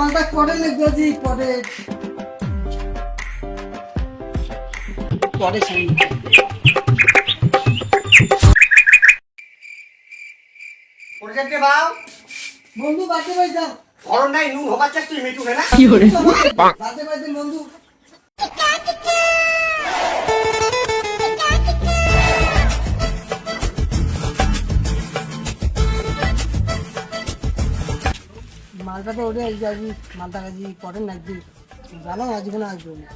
মালটা পরে লিখবে জি পরে পরে ছাড়ি প্রজেক্টে বাও বন্ধু বাজে ভাই যাও। ঘর নাই নুন হবার চাস তুই মিটু না? কি হরে বাজে বাড়িতে বন্ধু। মালটাতে ওরে এই যাবি মালটা কাজে করেন নাকি ভালো আজকে না আসবে না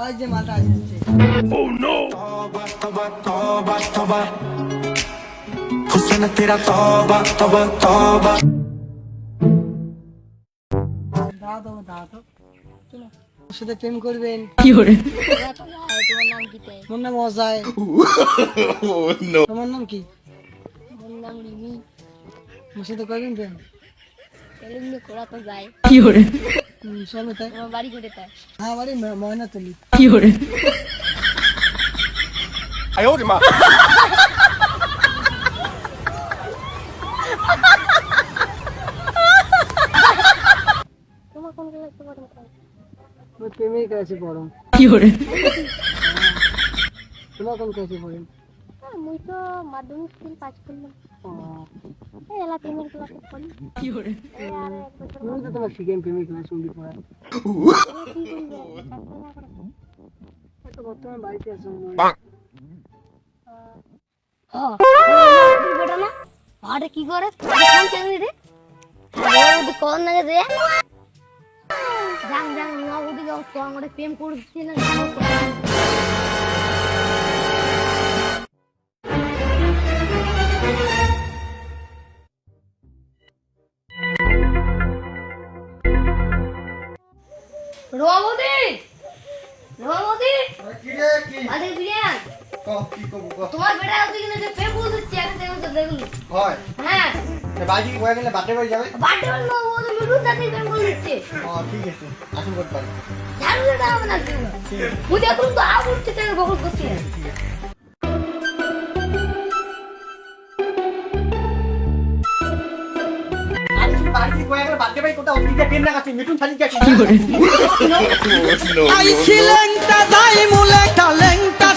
ওই যে মালটা আসছে। oh, ও নো তবা তবা তবা তবা। হুসেন তেরা তবা তবা তবা। সাথে প্রেম করবেন। কি করে? তোমার নাম কি তাই? মোর নাম অজয় তোমার নাম কি? মোর নাম রিমি মোর সাথে করবেন প্রেম? করা? তো যায় হুম, চলো তাই? তোমার বাড়ি করে তাই। হ্যাঁ বাড়ি ম- ময়নাতলি। তোমার কোন ক্লাসে পড়ো প্রেমের কাছে পড়ো তোমার কোন কাছে পড়েন মুই তো মাধ্যমিক স্কুল পাস করলাম ও, এই এলা প্রেমের ক্লাসে পড়ি আর এক বছর তুমি তো তোমার শিখেন প্রেমের ক্লাস শুনবি পড়া কি তো বর্তমানে বাড়িতে আছো হ্যাঁ বেটা না আরে কি করে কোন চাকরি রে কোন না রে যাং যাং না ওদি গাও তো আমারে প্রেম করছি না। রমাবতী রমাবতী কি রে কি আরে বিরিয়ান ক, কি করব তোমার বেটা ওদিকে যে প্রেম করছে এখন দেখো তো দেখুন। হয়। হ্যাঁ? বাড়ি গিয়ে কয়ে গেলে বার্থডে বাড়ি যাবে। বাড়ি বলল ও তো মিঠুন দাদি প্রেম করে দিচ্ছে ও ঠিক আছে আসুন করতে পারি। ঝাড়ু এটা হবে না ঠিক আছে। তো আ করছে তাকে বকল করছে। আরে তুই বাড়ি বার্থডে বাড়ি মুলে লেংটা